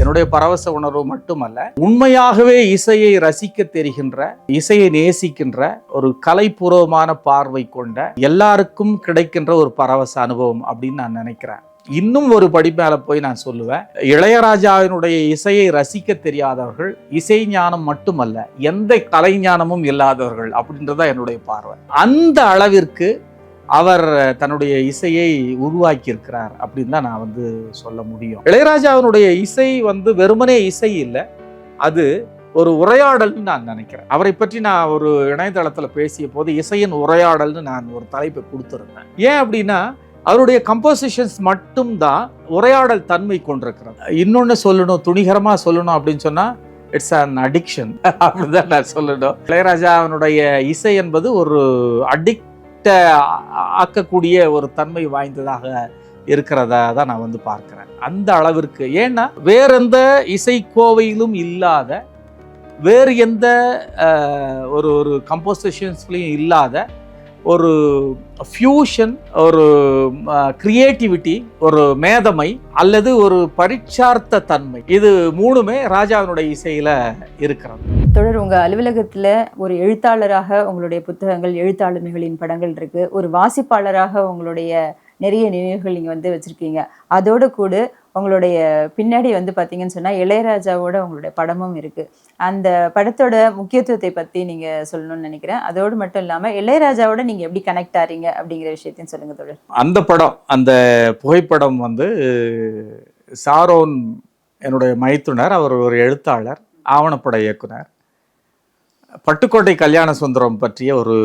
என்னுடைய பரவச உணர்வு மட்டுமல்ல உண்மையாகவே இசையை ரசிக்க தெரிகின்ற இசையை நேசிக்கின்ற ஒரு கலைப்பூர்வமான பார்வை கொண்ட எல்லாருக்கும் கிடைக்கின்ற ஒரு பரவச அனுபவம் அப்படின்னு நான் நினைக்கிறேன். இன்னும் ஒரு படி மேலே போய் நான் சொல்லுவேன். இளையராஜாவினுடைய இசையை ரசிக்க தெரியாதவர்கள் இசை ஞானம் மட்டுமல்ல எந்த கலைஞானமும் இல்லாதவர்கள் அப்படின்றதான் என்னுடைய பார்வை. அந்த அளவிற்கு அவர் தன்னுடைய இசையை உருவாக்கியிருக்கிறார் அப்படின்னு தான் நான் வந்து சொல்ல முடியும். இளையராஜாவினுடைய இசை வந்து வெறுமனே இசை இல்லை அது ஒரு உரையாடல்னு நான் நினைக்கிறேன். அவரை பற்றி நான் ஒரு இணையதளத்தில் பேசிய போது இசையின் உரையாடல்னு நான் ஒரு தலைப்பை கொடுத்துருந்தேன். ஏன் அப்படின்னா அவருடைய கம்போசிஷன்ஸ் மட்டும்தான் உரையாடல் தன்மை கொண்டிருக்கிறது. இன்னொன்று சொல்லணும் துணிகரமாக சொல்லணும் அப்படின்னு சொன்னால் இட்ஸ் அன் அடிக்ஷன் அப்படிதான் நான் சொல்லணும். இளையராஜா அவனுடைய இசை என்பது ஒரு அடிக் ஆக்கக்கூடிய ஒரு தன்மை வாய்ந்ததாக இருக்கிறதா தான் நான் வந்து பார்க்குறேன். அந்த அளவிற்கு. ஏன்னா வேற எந்த இசைக்கோவையிலும் இல்லாத வேறு எந்த ஒரு ஒரு கம்போசிஷன்ஸ்லையும் இல்லாத ஒரு ஃபியூஷன் ஒரு கிரியேட்டிவிட்டி ஒரு மேதமை அல்லது ஒரு பரீட்சார்த்த தன்மை. இது மூணுமே ராஜாவினுடைய இசையில் இருக்கிறது. தொடர் உங்கள் அலுவலகத்தில் ஒரு எழுத்தாளராக உங்களுடைய புத்தகங்கள் எழுத்தாளுமைகளின் படங்கள் இருக்கு. ஒரு வாசிப்பாளராக உங்களுடைய நிறைய நினைவுகள் நீங்கள் வந்து வச்சுருக்கீங்க. அதோடு கூட உங்களுடைய பின்னாடி வந்து பார்த்தீங்கன்னு சொன்னால் இளையராஜாவோட உங்களுடைய படமும் இருக்குது அந்த படத்தோட முக்கியத்துவத்தை பற்றி நீங்கள் சொல்லணும்னு நினைக்கிறேன். அதோடு மட்டும் இல்லாமல் இளையராஜாவோட நீங்கள் எப்படி கனெக்ட் ஆறீங்க அப்படிங்கிற விஷயத்தையும் சொல்லுங்கள் தொடர் அந்த படம் அந்த புகைப்படம் வந்து சாரோன் என்னுடைய மைத்துனர். அவர் ஒரு எழுத்தாளர் ஆவணப்பட இயக்குனர். பட்டுக்கோட்டை கல்யாண சுந்தரம் பற்றிய ஒரு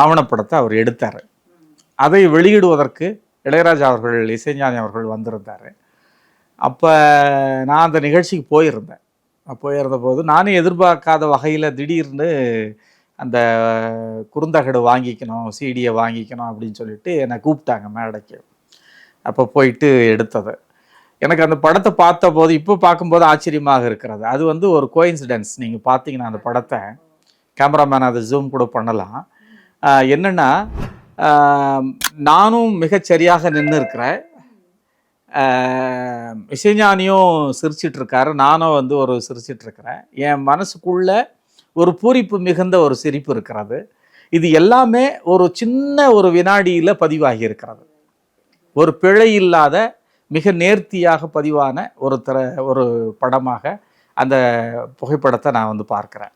ஆவணப்படத்தை அவர் எடுத்தார். அதை வெளியிடுவதற்கு இளையராஜா அவர்கள் இசைஞானி அவர்கள் வந்திருந்தார். அப்போ நான் அந்த நிகழ்ச்சிக்கு போயிருந்தேன். போயிருந்த போது நானும் எதிர்பார்க்காத வகையில் திடீர்னு அந்த குறுந்தகடு வாங்கிக்கணும் சிடியை வாங்கிக்கணும் அப்படின்னு சொல்லிட்டு என்னை கூப்பிட்டாங்க மேடைக்கு. அப்போ போயிட்டு எடுத்தது. எனக்கு அந்த படத்தை பார்த்த போது இப்போ பார்க்கும்போது ஆச்சரியமாக இருக்கிறது. அது வந்து ஒரு கோயின்சிடென்ஸ் நீங்கள் பார்த்தீங்கன்னா அந்த படத்தை கேமராமேன் அதை ஜூம் கூட பண்ணலாம். என்னென்னா நானும் மிகச்சரியாக நின்று இருக்கிறேன். இசைஞானியும் சிரிச்சிட்டு இருக்காரு. நானும் வந்து ஒரு சிரிச்சிட்டு இருக்கிறேன். என் மனசுக்குள்ள ஒரு பூரிப்பு மிகுந்த ஒரு சிரிப்பு இருக்கிறது. இது எல்லாமே ஒரு சின்ன ஒரு வினாடியில் பதிவாகி இருக்கிறது. ஒரு பிழை இல்லாத மிக நேர்த்தியாக பதிவான ஒரு திர ஒரு படமாக அந்த புகைப்படத்தை நான் வந்து பார்க்குறேன்.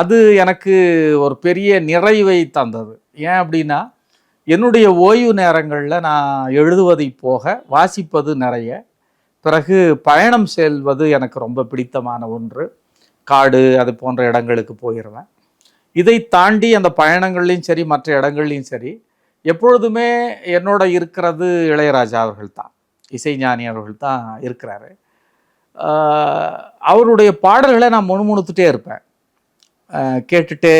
அது எனக்கு ஒரு பெரிய நிறைவை தந்தது. ஏன் அப்படின்னா என்னுடைய ஓய்வு நேரங்களில் நான் எழுதுவதை போக வாசிப்பது நிறைய. பிறகு பயணம் செல்வது எனக்கு ரொம்ப பிடித்தமான ஒன்று. காடு அது போன்ற இடங்களுக்கு போயிடுவேன் இதை தாண்டி அந்த பயணங்கள்லையும் சரி மற்ற இடங்கள்லையும் சரி எப்பொழுதுமே என்னோட இருக்கிறது இளையராஜா அவர்கள் தான் இசைஞானி அவர்கள் தான் இருக்கிறாரு அவருடைய பாடல்களை நான் முணுமுணுத்துட்டே இருப்பேன். கேட்டுட்டே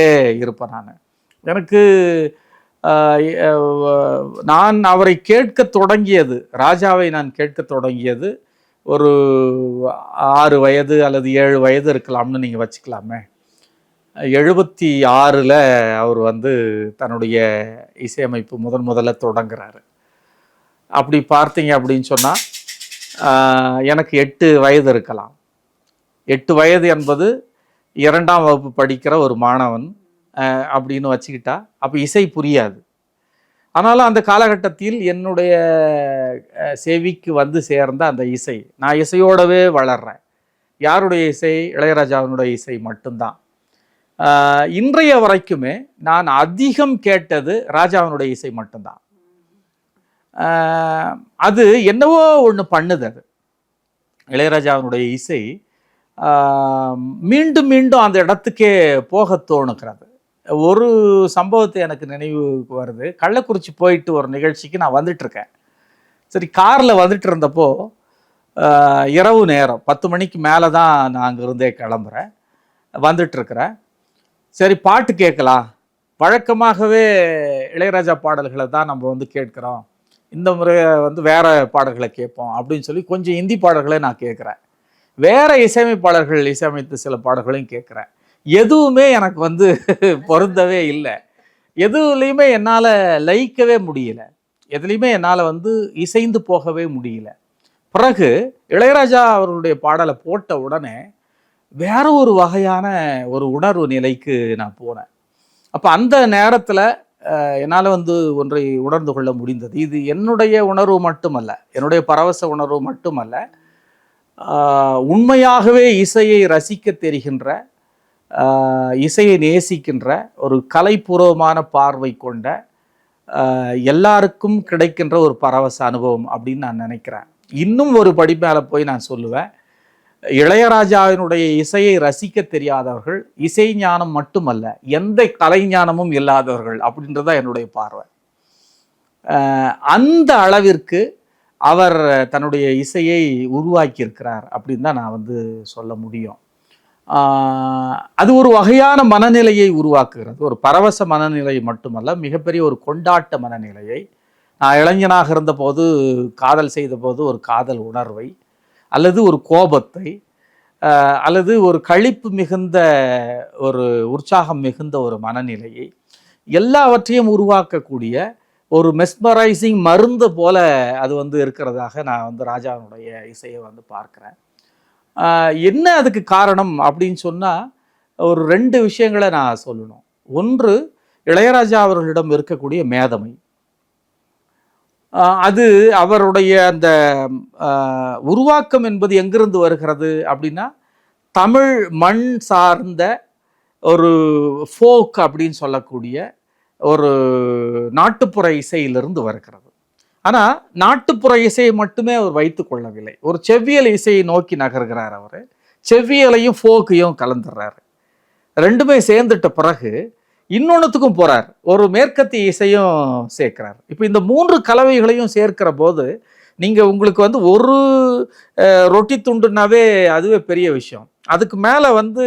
இருப்பேன் நான். எனக்கு நான் அவரை கேட்க தொடங்கியது ராஜாவை நான் கேட்க தொடங்கியது ஒரு ஆறு வயது அல்லது ஏழு வயது இருக்கலாம்னு நீங்கள் வச்சுக்கலாமே. எழுபத்தி ஆறில் அவர் வந்து தன்னுடைய இசையமைப்பு முதன் முதல்ல தொடங்குறாரு. அப்படி பார்த்தீங்க அப்படின்னு சொன்னால் எனக்கு எட்டு வயது இருக்கலாம். எட்டு வயது என்பது இரண்டாம் வகுப்பு படிக்கிற ஒரு மாணவன் அப்படின்னு வச்சுக்கிட்டா அப்போ இசை புரியாது. ஆனாலும் அந்த காலகட்டத்தில் என்னுடைய செவிக்கு வந்து சேர்ந்த அந்த இசை நான் இசையோடவே வளர்றேன். யாருடைய இசை? இளையராஜாவினுடைய இசை மட்டும்தான். இன்றைய வரைக்குமே நான் அதிகம் கேட்டது ராஜாவினுடைய இசை மட்டும்தான். அது என்னவோ ஒன்று பண்ணுது அது. இளையராஜாவினுடைய இசை மீண்டும் மீண்டும் அந்த இடத்துக்கே போக தோணுக்கிறது ஒரு சம்பவத்தை எனக்கு நினைவுக்கு வருது. கள்ளக்குறிச்சி போயிட்டு ஒரு நிகழ்ச்சிக்கு நான் வந்துட்டுருக்கேன். சரி காரில் வந்துட்டு இருந்தப்போ இரவு நேரம் பத்து மணிக்கு மேலே தான் நான் அங்கேருந்தே கிளம்புறேன். வந்துட்டுருக்குறேன். சரி பாட்டு கேட்கலாம். வழக்கமாகவே இளையராஜா பாடல்களை தான் நம்ம வந்து கேட்குறோம். இந்த முறை வந்து வேற பாடல்களை கேட்போம் அப்படின்னு சொல்லி கொஞ்சம் இந்தி பாடல்களை நான் கேட்குறேன். வேற இசையமைப்பாளர்கள் இசையமைத்த சில பாடல்களையும் கேட்குறேன். எதுவுமே எனக்கு வந்து பொருந்தவே இல்லை. எதுலேயுமே என்னால் லயிக்கவே முடியல. எதுலேயுமே என்னால் வந்து இசைந்து போகவே முடியல. பிறகு இளையராஜா அவர்களுடைய பாடலை போட்ட உடனே வேற ஒரு வகையான ஒரு உணர்வு நிலைக்கு நான் போனேன். அப்போ அந்த நேரத்தில் என்னால் வந்து ஒன்றை உணர்ந்து கொள்ள முடிந்தது. இது என்னுடைய உணர்வு மட்டுமல்ல என்னுடைய பரவச உணர்வு மட்டுமல்ல உண்மையாகவே இசையை ரசிக்க தெரிகின்ற இசையை நேசிக்கின்ற ஒரு கலைப்பூர்வமான பார்வை கொண்ட எல்லாருக்கும் கிடைக்கின்ற ஒரு பரவச அனுபவம் அப்படின்னு நான் நினைக்கிறேன். இன்னும் ஒரு படி மேலே போய் நான் சொல்லுவேன். இளையராஜாவினுடைய இசையை ரசிக்க தெரியாதவர்கள் இசை ஞானம் மட்டுமல்ல எந்த கலை ஞானமும் இல்லாதவர்கள் அப்படின்றத என்னுடைய பார்வை. அந்த அளவிற்கு அவர் தன்னுடைய இசையை உருவாக்கியிருக்கிறார் அப்படின்னு தான் நான் வந்து சொல்ல முடியும். அது ஒரு வகையான மனநிலையை உருவாக்குகிறது. ஒரு பரவச மனநிலை மட்டுமல்ல மிகப்பெரிய ஒரு கொண்டாட்ட மனநிலையை. நான் இளைஞனாக இருந்தபோது காதல் செய்தபோது ஒரு காதல் உணர்வை அல்லது ஒரு கோபத்தை அல்லது ஒரு கழிப்பு மிகுந்த ஒரு உற்சாகம் மிகுந்த ஒரு மனநிலையை எல்லாவற்றையும் உருவாக்கக்கூடிய ஒரு மெஸ்மரைசிங் மருந்து போல அது வந்து இருக்கிறதாக நான் வந்து ராஜாவினுடைய இசையை வந்து பார்க்குறேன். என்ன அதுக்கு காரணம் அப்படின்னு சொன்னால் ஒரு ரெண்டு விஷயங்களை நான் சொல்லணும். ஒன்று இளையராஜா அவர்களிடம் இருக்கக்கூடிய மேதமை. அது அவருடைய அந்த உருவாக்கம் என்பது எங்கிருந்து வருகிறது அப்படின்னா தமிழ் மண் சார்ந்த ஒரு ஃபோக் அப்படின்னு சொல்லக்கூடிய ஒரு நாட்டுப்புற இசையிலிருந்து வருகிறது. ஆனால் நாட்டுப்புற இசையை மட்டுமே அவர் வைத்து கொள்ளவில்லை. ஒரு செவ்வியல் இசையை நோக்கி நகர்கிறார் அவர். செவ்வியலையும் ஃபோக்கையும் கலந்துடுறாரு ரெண்டுமே சேர்ந்துட்ட பிறகு இன்னொன்றுத்துக்கும் போகிறார் ஒரு மேற்கத்திய இசையும் சேர்க்கிறார். இப்போ இந்த மூன்று கலவைகளையும் சேர்க்கிற போது நீங்கள் உங்களுக்கு வந்து ஒரு ரொட்டி துண்டுனாவே அதுவே பெரிய விஷயம். அதுக்கு மேலே வந்து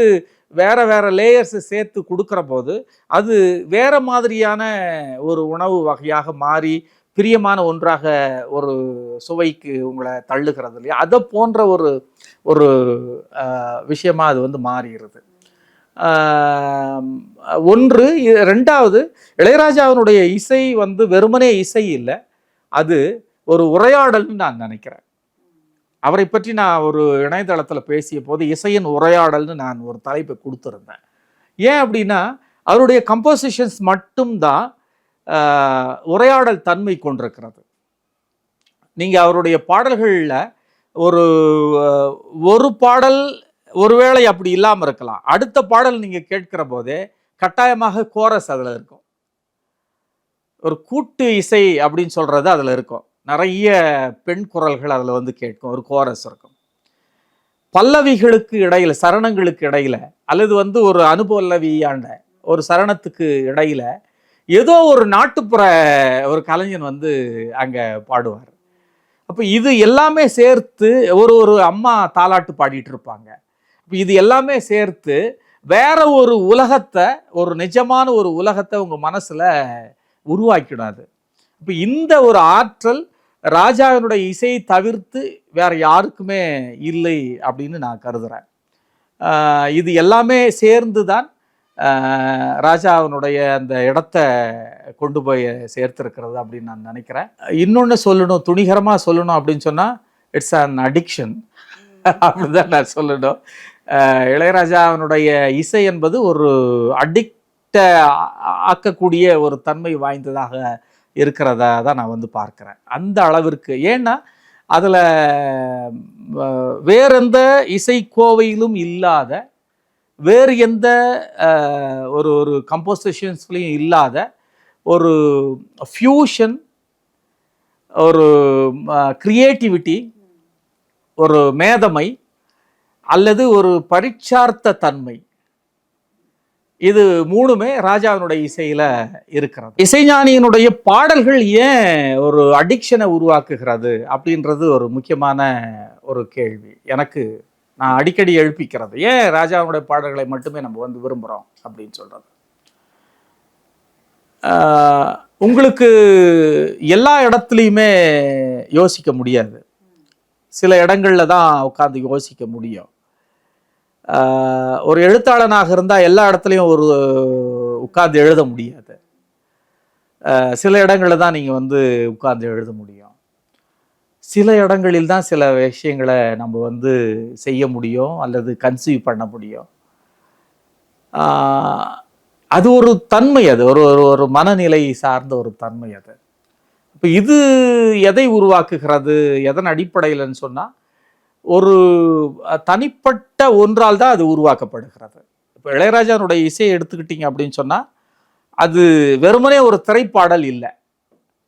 வேற வேற லேயர்ஸ் சேர்த்து கொடுக்குற போது அது வேற மாதிரியான ஒரு உணவு வகையாக மாறி பிரியமான ஒன்றாக ஒரு சுவைக்கு உங்களை தள்ளுகிறது இல்லையா? அதை போன்ற ஒரு ஒரு விஷயமாக விஷயமா அது வந்து மாறிடுது. ஒன்று ரெண்டாவது இளையராஜாவினுடைய இசை வந்து வெறுமனே இசை இல்லை. அது ஒரு உரையாடல்னு நான் நினைக்கிறேன். அவரை பற்றி நான் ஒரு இணையதளத்தில் பேசிய போது இசையின் உரையாடல்னு நான் ஒரு தலைப்பை கொடுத்துருந்தேன். ஏன் அப்படின்னா அவருடைய கம்போசிஷன்ஸ் மட்டும்தான் உரையாடல் தன்மை கொண்டிருக்கிறது. நீங்கள் அவருடைய பாடல்களில் ஒரு ஒரு பாடல் ஒருவேளை அப்படி இல்லாமல் இருக்கலாம். அடுத்த பாடல் நீங்கள் கேட்கிற போதே கட்டாயமாக கோரஸ் அதில் இருக்கும். ஒரு கூட்டு இசை அப்படின்னு சொல்கிறது அதில் இருக்கும். நிறைய பெண் குரல்கள் அதில் வந்து கேட்கும். ஒரு கோரஸ் இருக்கும். பல்லவிகளுக்கு இடையில் சரணங்களுக்கு இடையில் அல்லது வந்து ஒரு அனுபல்லவியாண்ட ஒரு சரணத்துக்கு இடையில் ஏதோ ஒரு நாட்டுப்புற ஒரு கலைஞன் வந்து அங்கே பாடுவார். அப்போ இது எல்லாமே சேர்த்து ஒரு ஒரு அம்மா தாலாட்டு பாடிட்டு இருப்பாங்க. இது எல்லாமே சேர்த்து வேற ஒரு உலகத்தை ஒரு நிஜமான ஒரு உலகத்தை உங்கள் மனசில் உருவாக்கிடாது. அது இப்போ இந்த ஒரு ஆற்றல் ராஜாவினுடைய இசையை தவிர்த்து வேற யாருக்குமே இல்லை அப்படின்னு நான் கருதுறேன். இது எல்லாமே சேர்ந்து தான் ராஜாவினுடைய அந்த இடத்த கொண்டு போய் சேர்த்துருக்கிறது அப்படின்னு நான் நினைக்கிறேன். இன்னொன்று சொல்லணும் துணிகரமாக சொல்லணும் அப்படின்னு சொன்னால் இட்ஸ் அன் அடிக்ஷன் அப்படிதான் நான் சொல்லணும். இளையராஜா இளையராஜாவினுடைய இசை என்பது ஒரு அடிக்ட ஆக்கக்கூடிய ஒரு தன்மை வாய்ந்ததாக இருக்கிறதா தான் நான் வந்து பார்க்குறேன். அந்த அளவிற்கு. ஏன்னா அதில் வேறெந்த இசைக்கோவையிலும் இல்லாத வேறு எந்த ஒரு ஒரு கம்போசிஷன்ஸ்லையும் இல்லாத ஒரு ஃபியூஷன் ஒரு க்ரியேட்டிவிட்டி ஒரு மேதமை அல்லது ஒரு பரீட்சார்த்த தன்மை. இது மூணுமே ராஜாவினுடைய இசையில இருக்கிறது. இசைஞானியினுடைய பாடல்கள் ஏன் ஒரு அடிக்ஷனை உருவாக்குகிறது அப்படின்றது ஒரு முக்கியமான ஒரு கேள்வி. எனக்கு நான் அடிக்கடி எழுப்பிக்கிறது. ஏன் ராஜாவினுடைய பாடல்களை மட்டுமே நம்ம வந்து விரும்புகிறோம் அப்படின்னு சொல்கிறது உங்களுக்கு எல்லா இடத்துலையுமே யோசிக்க முடியாது. சில இடங்களில் தான் உட்காந்து யோசிக்க முடியும். ஒரு எழுத்தாளனாக இருந்தால் எல்லா இடத்துலையும் ஒரு உட்கார்ந்து எழுத முடியாது. சில இடங்களில் தான் நீங்கள் வந்து உட்கார்ந்து எழுத முடியும். சில இடங்களில் தான் சில விஷயங்களை நம்ம வந்து செய்ய முடியும் அல்லது கன்சீவ் பண்ண முடியும். அது ஒரு தன்மை அது. ஒரு ஒரு ஒரு மனநிலை சார்ந்த ஒரு தன்மை அது. இப்போ இது எதை உருவாக்குகிறது? எதன் அடிப்படையில்னு சொன்னால் ஒரு தனிப்பட்ட ஒன்றால் தான் அது உருவாக்கப்படுகிறது. இப்போ இளையராஜானுடைய இசையை எடுத்துக்கிட்டீங்க அப்படின்னு சொன்னால் அது வெறுமனே ஒரு திரைப்பாடல் இல்லை.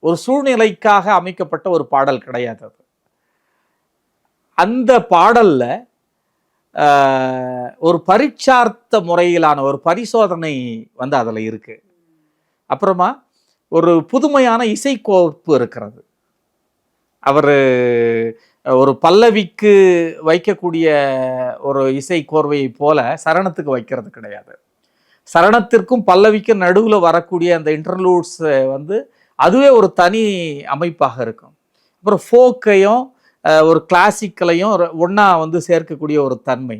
ஒரு சூழ்நிலைக்காக அமைக்கப்பட்ட ஒரு பாடல் கிடையாது அது. அந்த பாடலில் ஒரு பரீட்சார்த்த முறையிலான ஒரு பரிசோதனை வந்து அதில் இருக்குது அப்புறமா ஒரு புதுமையான இசைக்கோப்பு இருக்கிறது. அவர் ஒரு பல்லவிக்கு வைக்கக்கூடிய ஒரு இசை கோர்வையை போல சரணத்துக்கு வைக்கிறது கிடையாது. சரணத்திற்கும் பல்லவிக்கும் நடுவில் வரக்கூடிய அந்த இன்டர்லூட்ஸ் வந்து அதுவே ஒரு தனி அமைப்பாக இருக்கும். அப்புறம் ஃபோக்கையும் ஒரு கிளாசிக்கலையும் ஒன்றா வந்து சேர்க்கக்கூடிய ஒரு தன்மை.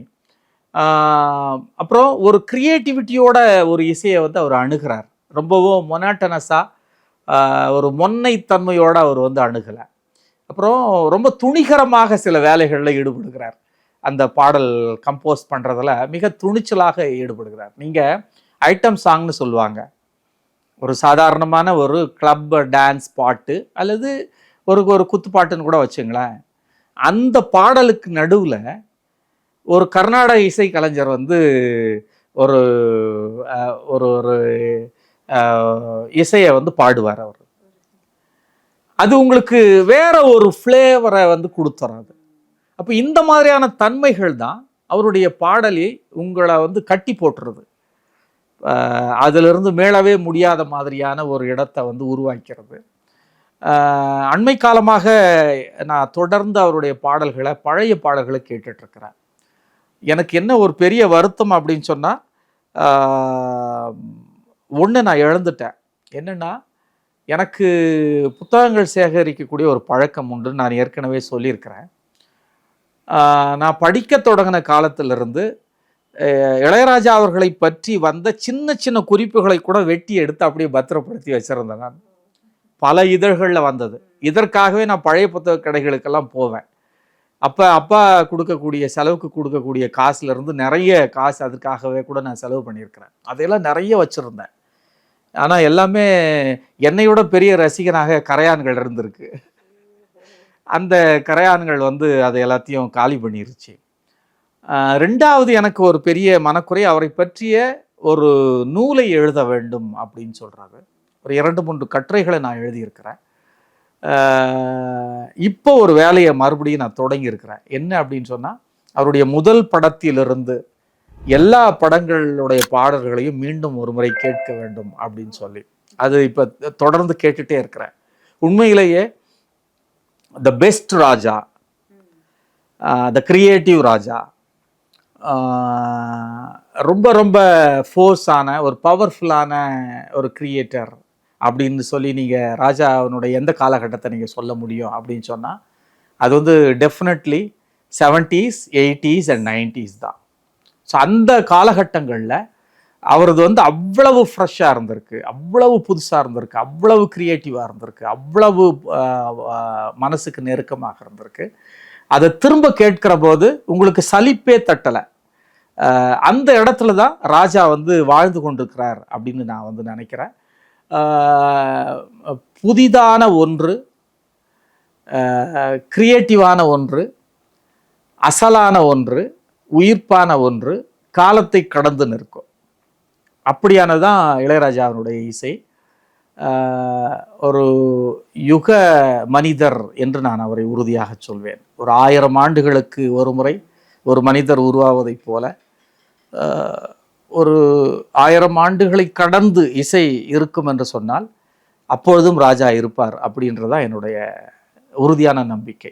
அப்புறம் ஒரு க்ரியேட்டிவிட்டியோட ஒரு இசையை வந்து அவர் அணுகிறார். ரொம்பவும் மொனாட்டனஸாக ஒரு முன்னைத்தன்மையோடு அவர் வந்து அணுகலை. அப்புறம் ரொம்ப துணிகரமாக சில வேலைகளில் ஈடுபடுகிறார். அந்த பாடல் கம்போஸ் பண்ணுறதில் மிக துணிச்சலாக ஈடுபடுகிறார். நீங்கள் ஐட்டம் சாங்னு சொல்லுவாங்க. ஒரு சாதாரணமான ஒரு கிளப் டான்ஸ் பாட்டு அல்லது ஒரு ஒரு குத்துப்பாட்டுன்னு கூட வச்சுங்களேன். அந்த பாடலுக்கு நடுவில் ஒரு கர்நாடக இசை கலைஞர் வந்து ஒரு ஒரு ஒரு இசையை வந்து பாடுவார் அவர். அது உங்களுக்கு வேற ஒரு ஃப்ளேவரை வந்து கொடுத்துறாது அப்போ இந்த மாதிரியான தன்மைகள் தான் அவருடைய பாடலை உங்களை வந்து கட்டி போட்டுறது அதிலிருந்து மேலவே முடியாத மாதிரியான ஒரு இடத்தை வந்து உருவாக்கிறது. அண்மை காலமாக நான் தொடர்ந்து அவருடைய பாடல்களை பழைய பாடல்களை கேட்டுட்ருக்கிறேன். எனக்கு என்ன ஒரு பெரிய வருத்தம் அப்படின்னு சொன்னால் ஒன்று நான் இழந்துட்டேன். என்னென்னா எனக்கு புத்தகங்கள் சேகரிக்கக்கூடிய ஒரு பழக்கம் உண்டு. நான் ஏற்கனவே சொல்லியிருக்கிறேன். நான் படிக்க தொடங்கின காலத்திலிருந்து இளையராஜா அவர்களை பற்றி வந்த சின்ன சின்ன குறிப்புகளை கூட வெட்டி எடுத்து அப்படியே பத்திரப்படுத்தி வச்சுருந்தேன் நான். பல இதழ்களில் வந்தது. இதற்காகவே நான் பழைய புத்தக கடைகளுக்கெல்லாம் போவேன். அப்போ அப்பா கொடுக்கக்கூடிய செலவுக்கு கொடுக்கக்கூடிய காசுலேருந்து நிறைய காசு அதுக்காகவே கூட நான் செலவு பண்ணியிருக்கிறேன். அதையெல்லாம் நிறைய வச்சுருந்தேன். ஆனால் எல்லாமே என்னையோட பெரிய ரசிகனாக கரையான்கள் இருந்திருக்கு. அந்த கரையான்கள் வந்து அதை எல்லாத்தையும் காலி பண்ணிருச்சு. ரெண்டாவது எனக்கு ஒரு பெரிய மனக்குறை அவரை பற்றிய ஒரு நூலை எழுத வேண்டும் அப்படின்னு சொல்கிறாரு ஒரு இரண்டு மூன்று கட்டுரைகளை நான் எழுதியிருக்கிறேன். இப்போ ஒரு வேலையை மறுபடியும் நான் தொடங்கியிருக்கிறேன். என்ன அப்படின்னு சொன்னால் அவருடைய முதல் படத்திலிருந்து எல்லா படங்களுடைய பாடல்களையும் மீண்டும் ஒரு முறை கேட்க வேண்டும் அப்படின்னு சொல்லி. அது இப்போ தொடர்ந்து கேட்டுட்டே இருக்கிறேன். உண்மையிலேயே the best Raja the creative ராஜா ரொம்ப ரொம்ப ஃபோர்ஸான ஒரு பவர்ஃபுல்லான ஒரு கிரியேட்டர் அப்படின்னு சொல்லி நீங்கள் ராஜா அவனுடைய எந்த காலகட்டத்தை நீங்கள் சொல்ல முடியும் அப்படின்னு சொன்னால் அது வந்து definitely seventies eighties and nineties தான். ஸோ அந்த காலகட்டங்களில் அவரது வந்து அவ்வளவு ஃப்ரெஷ்ஷாக இருந்திருக்கு அவ்வளவு புதுசாக இருந்திருக்கு அவ்வளவு க்ரியேட்டிவாக இருந்திருக்கு அவ்வளவு மனசுக்கு நெருக்கமாக இருந்திருக்கு. அதை திரும்ப கேட்கிற போது உங்களுக்கு சலிப்பே தட்டலை. அந்த இடத்துல தான் ராஜா வந்து வாழ்ந்து கொண்டிருக்கிறார் அப்படின்னு நான் வந்து நினைக்கிறேன். புதிதான ஒன்று கிரியேட்டிவான ஒன்று அசலான ஒன்று உயிர்ப்பான ஒன்று காலத்தை கடந்து நிற்கும். அப்படியானதான் இளையராஜாவினுடைய இசை. ஒரு யுக மனிதர் என்று நான் அவரை உறுதியாக சொல்வேன். ஒரு ஆயிரம் ஆண்டுகளுக்கு ஒரு முறை ஒரு மனிதர் உருவாவதைப் போல ஒரு ஆயிரம் ஆண்டுகளை கடந்து இசை இருக்கும் என்று சொன்னால் அப்பொழுதும் ராஜா இருப்பார் அப்படின்றதான் என்னுடைய உறுதியான நம்பிக்கை.